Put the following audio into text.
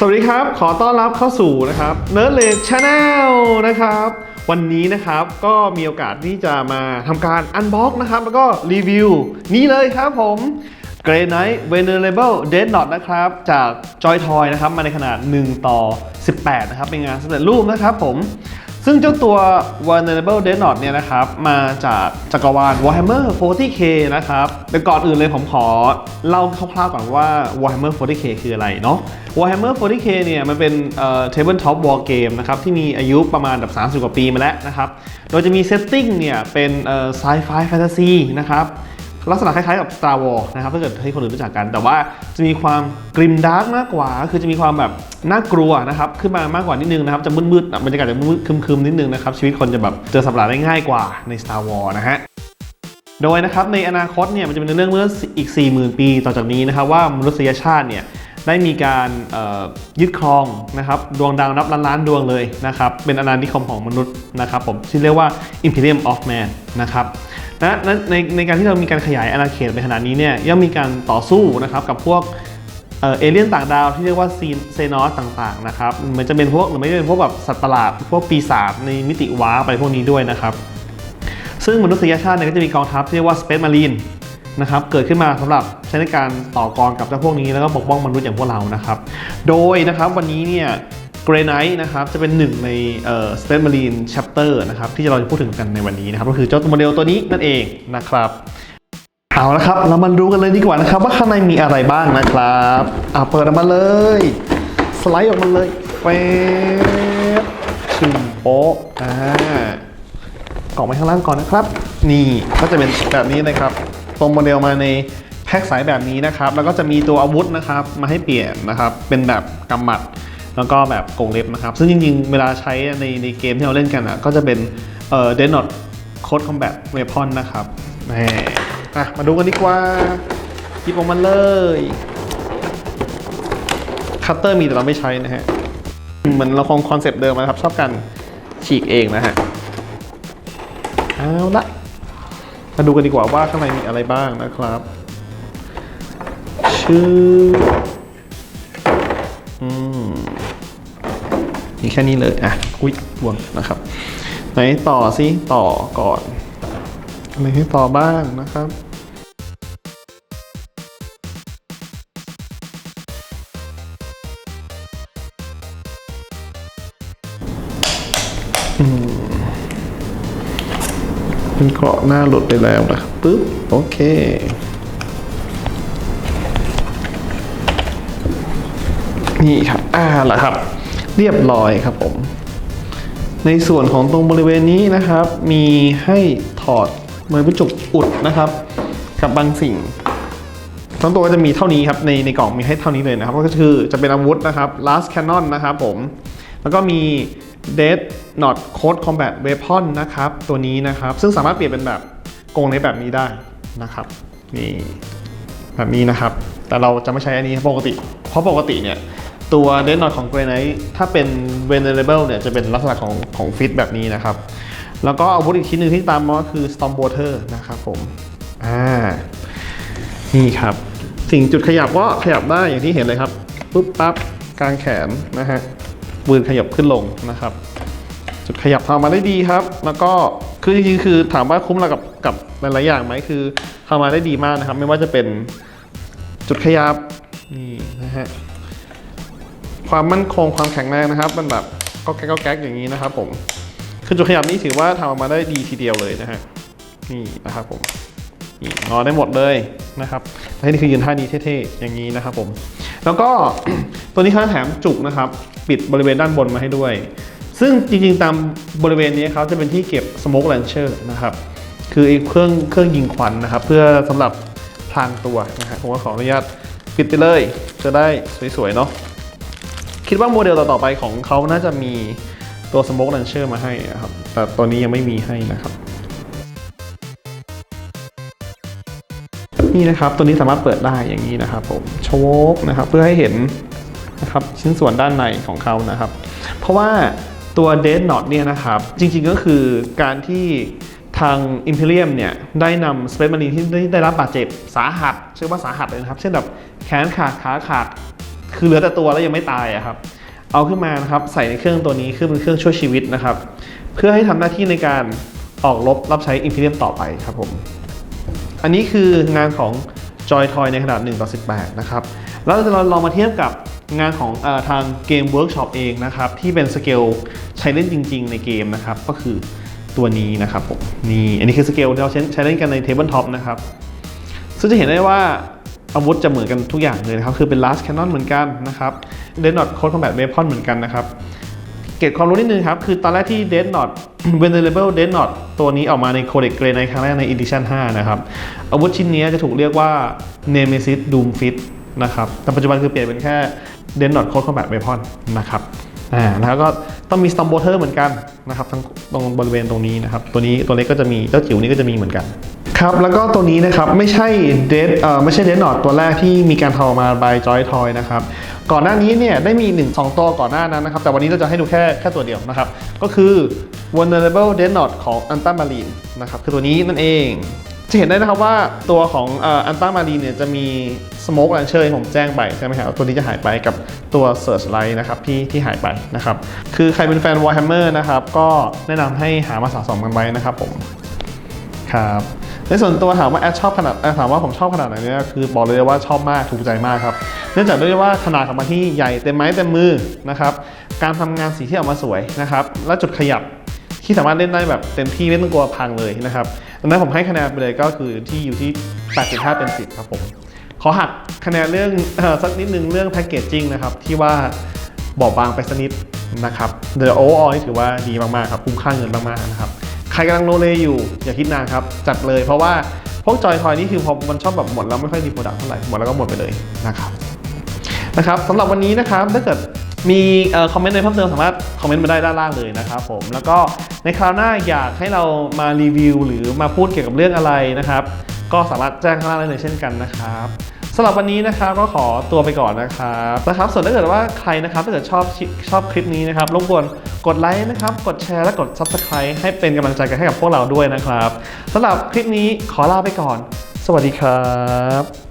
สวัสดีครับ ขอต้อนรับเข้าสู่นะครับ Nerd l a d Channel นะครับ วันนี้นะครับก็มีโอกาสที่จะมาทำการอันบ็อกนะครับ แล้วก็รีวิว นี่เลยครับผม Grey Knight Venerable Dead Knot นะครับ จาก Joy Toy นะครับ มาในขนาด 1 ต่อ 18 นะครับ เป็นงานสำเร็จรูปนะครับผม ซึ่งเจ้าตัว Vulnerable Dead Knot เนี่ยนะครับ มาจากจักรวาล Warhammer 40k นะครับแต่ก่อนอื่นเลยผมขอเล่าคร่าวๆก่อนว่า Warhammer 40k คืออะไรเนาะ Warhammer 40k เนี่ยมันเป็นเอ่อ Tabletop War Game นะครับที่มีอายุประมาณแบบ30 กว่าปีมาแล้วนะครับ โดยจะมีเซตติ้งเนี่ยเป็นเอ่อ Sci-Fi Fantasy นะครับ ลักษณะคล้ายๆกับ Star Wars นะครับถ้าเกิดให้คนอื่นรู้จักกัน แต่ว่าจะมีความกริมดาร์กมากกว่า คือจะมีความแบบน่ากลัวนะครับขึ้นมามากกว่านิดนึงนะครับจะมืดๆบรรยากาศจะมืดๆคึมๆนิดนึงนะครับชีวิตคนจะแบบเจอสัตว์ประหลาดได้ง่ายกว่าใน Star Wars นะฮะโดยนะครับในอนาคตเนี่ยมันจะเป็นเรื่องเมื่ออีก 40,000 ปีต่อจากนี้นะครับว่ามนุษยชาติเนี่ยได้มีการยึดครองนะครับดวงดาวนับล้านล้านๆดวงเลยนะครับเป็นอาณานิคมของมนุษย์นะครับผมที่เรียกว่า Imperium of Man นะครับ นะในในในการที่เรามีการขยายอาณาเขตไปขนาดนี้เนี่ยย่อมมีการต่อสู้นะครับกับพวกเอเลี่ยนต่างดาวที่เรียกว่าซีเซนอสต่างๆนะครับเหมือนจะเป็นพวกหรือไม่เป็นพวกแบบสัตว์ประหลาดพวกปีศาจในมิติว้าร์ปพวกนี้ด้วยนะครับ ซึ่งมนุษยชาติเนี่ยก็จะมีกองทัพที่เรียกว่า Space Marine นะครับเกิดขึ้นมาสำหรับใช้ในการต่อกรกับเจ้าพวกนี้แล้วก็ปกป้องมนุษย์อย่างพวกเรานะครับ โดยนะครับวันนี้เนี่ย Grey Knight นะครับจะเป็นหนึ่งในเอ่อ Space Marine Chapter นะครับที่เราจะพูดถึงกันในวันนี้นะครับก็คือเจ้าโมเดลตัวนี้นั่นเองนะครับเอาละครับเรามาดูกันเลยดีกว่านะครับ ว่าข้างในมีอะไรบ้างนะครับเอาเปิดออกมาเลย สไลด์ออกมาเลยแฟบชึมโป๊ะอ่ากล่องไว้ข้างล่างก่อนนะครับ นี่ก็จะเป็นแบบนี้นะครับตรงโมเดลมาในแพ็คสายแบบนี้นะครับ แล้วก็จะมีตัวอาวุธนะครับ มาให้เปลี่ยนนะครับ เป็นแบบกำหมัด แล้วก็แบบกงเล็บนะครับ ซึ่งจริงๆ เวลาใช้ในในเกมที่เราเล่นกันอะก็จะเป็นเอ่อ Dead Not Code Combat Weapon นะครับแหมอะมาดูกันดีกว่าหยิบออกมาเลยคัตเตอร์มีแต่เราไม่ใช้นะฮะเหมือนเราคงคอนเซปต์เดิมนะครับ ชอบการฉีกเองนะฮะเอาละมาดูกันดีกว่าว่าข้างในมีอะไรบ้างนะครับ ชื่ออืม มีแค่นี้เลยอะอุ้ยบวงนะครับไหนต่อสิต่อก่อนอะไรให้ต่อบ้างนะครับเป็นเกราะหน้าหลุดไปแล้วนะปึ๊บ โอเคนี่ครับ อ่าละครับ เรียบร้อยครับผม ในส่วนของตรงบริเวณนี้นะครับ มีให้ถอดเมือป็นจุอุดนะครับ กับบางสิ่ง ทั้งตัวก็จะมีเท่านี้ครับในในกล่องมีให้เท่านี้เลยนะครับ ก็คือจะเป็นอาวุธนะครับ last cannon นะครับผม แล้วก็มี dead not code combat weapon นะครับ ตัวนี้นะครับ ซึ่งสามารถเปลี่ยนเป็นแบบโกงในแบบนี้ได้นะครับนี่แบบนี้นะครับ แต่เราจะไม่ใช้อันนี้ปกติ เพราะปกติเนี่ย ตัว dead not ของ Grey Knight ถ้าเป็น venerable เนี่ยจะเป็นลักษณะของของฟิตแบบนี้นะครับ แล้วก็อาวุธอีกชิ้นหนึ่งที่ตามมาก็คือ stormwater นะครับผม อ่า นี่ครับ สิ่งจุดขยับก็ขยับได้อย่างที่เห็นเลยครับ ปุ๊บปั๊บกลางแขนนะฮะปืนขยับขึ้นลงนะครับ จุดขยับทำมาได้ดีครับ แล้วก็คือจริงๆคือถามว่าคุ้มเรากับกับหลายๆอย่างไหมคือทำมาได้ดีมากนะครับ ไม่ว่าจะเป็นจุดขยับนี่นะฮะ ความมั่นคงความแข็งแรงนะครับ มันแบบก็แก๊กก็แก๊กอย่างนี้นะครับผมคือจุดขยับนี้ถือว่าทำออกมาได้ดีทีเดียวเลยนะฮะนี่นะครับผมนี่งอได้หมดเลยนะครับและนี่คือยืนท่านี้เท่ๆอย่างนี้นะครับผม แล้วก็ตัวนี้เขาแถมจุกนะครับ ปิดบริเวณด้านบนมาให้ด้วย ซึ่งจริงๆตามบริเวณนี้เขาจะเป็นที่เก็บ smoke launcher นะครับคือไอ้เครื่องเครื่องยิงควันนะครับ เพื่อสำหรับพรางตัวนะฮะผมก็ขออนุญาตปิดไปเลย จะได้สวยๆเนาะ คิดว่าโมเดลต่อๆไปของเขาน่าจะมีตัว smoke launcher มาให้นะครับ แต่ตัวนี้ยังไม่มีให้นะครับ นี่นะครับ ตัวนี้สามารถเปิดได้อย่างนี้นะครับผมโชวกนะครับเพื่อให้เห็นนะครับชิ้นส่วนด้านในของเขานะครับ เพราะว่าตัว Dead Knot เนี่ยนะครับ จริงๆก็คือการที่ทาง Imperium เนี่ย ได้นำ Space Marine ที่ได้ได้รับบาดเจ็บสาหัสชื่อว่าสาหัสเลยนะครับ เช่นแบบแขนขาดขาขาด คือเหลือแต่ตัวแล้วยังไม่ตายอะครับเอาขึ้นมานะครับใส่ในเครื่องตัวนี้คือเป็นเครื่องช่วยชีวิตนะครับ เพื่อให้ทำหน้าที่ในการออกรบรับใช้อินฟิเนียมต่อไปครับผมอันนี้คืองานของ Joy Toy ในขนาด1ต่อ18 นะครับ แล้วเราลองมาเทียบกับงานของอทางเกม Workshop เองนะครับ ที่เป็นสเกลใช้เล่นจริง ๆ ในเกมนะครับ ก็คือตัวนี้นะครับผมนี่อันนี้คือสเกลที่เราใช้เล่นกันใน Tabletop นะครับ ซึ่งจะเห็นได้ว่า อาวุธจะเหมือนกันทุกอย่างเลยนะครับ คือเป็น last cannon เหมือนกันนะครับ d ead not code combat weapon เหมือนกันนะครับ เกร็ดความรู้นิดนึงครับ คือตอนแรกที่ Dead Not Venerable Dead Not ตัวนี้ออกมาใน Codex Grey ในครั้งแรกใน Edition 5 นะครับ อาวุธชิ้นนี้จะถูกเรียกว่า Nemesis Doomfist นะครับ แต่ปัจจุบันคือเปลี่ยนเป็นแค่ Dead Not Code Combat Weapon นะครับอ่าแล้วก็ต้องมี Storm Bolter เหมือนกันนะครับทั้งตรงบริเวณตรงนี้นะครับ ตัวนี้ตัวเล็กก็จะมีเจ้าจิ๋วนี้ก็จะมีเหมือนกัน ครับ แล้วก็ตัวนี้นะครับไม่ใช่เดดเอ่อไม่ใช่เดดนอตตัวแรกที่มีการทออกมา by Joy Toy นะครับก่อนหน้านี้เนี่ยได้มี1 2ตัวก่อนหน้านั้นนะครับ แต่วันนี้เราจะให้ดูแค่แค่ตัวเดียวนะครับ ก็คือ Vulnerable Dead Knot ของ Anta Marine นะครับคือตัวนี้นั่นเอง จะเห็นได้นะครับว่าตัวของอันต้ามารีเนี่ยจะมี Smoke Launcher ผมแจ้งไปใช่ไหมครับตัวนี้จะหายไปกับตัว Searchlight นะครับที่ที่หายไปนะครับ คือใครเป็นแฟน Warhammer นะครับ ก็แนะนำให้หามาสะสมกันไว้นะครับผมครับ ในส่วนตัวถามว่าแอดชอบขนาดเอ่อถามว่าผมชอบขนาดไหนเนี่ยคือบอกเลยว่าชอบมากถูกใจมากครับเนื่องจากด้วยว่าขนาดของมันที่ใหญ่เต็มไม้เต็มมือนะครับการทำงานสีที่ออกมาสวยนะครับและจุดขยับที่สามารถเล่นได้แบบเต็มที่ไม่ต้องกลัวพังเลยนะครับดังนั้นผมให้คะแนนไปเลยก็คือที่อยู่ที่ 8.5 เต็ม 10 ครับผม ขอหักคะแนนเรื่องสักนิดนึงเรื่องแพ c เกจจิ้งนะครับที่ว่าบอบบางไปสักนิดนะครับเดอะโอเวอร์นี่ถือว่าดีมากๆครับคุ้มค่าเงินมากๆนะครับ ครกำลังโลเลอยู่อย่าคิดนานครับ จัดเลยเพราะว่าพวกจอยทอยนี่คือพอมันชอบแบบหมดแล้วไม่ค่อยดีโปรดักต์เท่าไหร่หมดแล้วก็หมดไปเลยนะครับนะครับสำหรับวันนี้นะครับถ้าเกิดมีคอมเมนต์อะไรเพิ่มเติมสามารถคอมเมนต์มาได้ด้านล่างเลยนะครับผมแล้วก็ในคราวหน้าอยากให้เรามารีวิว หรือมาพูดเกี่ยวกับเรื่องอะไรนะครับ ก็สามารถแจ้งข้างล่างได้เลยเช่นกันนะครับ สำหรับวันนี้นะครับก็ขอตัวไปก่อนนะครับนะครับส่วนถ้าเกิดว่าใครนะครับถ้าเกิดชอบชอบคลิปนี้นะครับรบกวนกดไลค์นะครับกดแชร์และกด Subscribe ให้เป็นกำลังใจกันให้กับพวกเราด้วยนะครับสำหรับคลิปนี้ขอลาไปก่อน สวัสดีครับ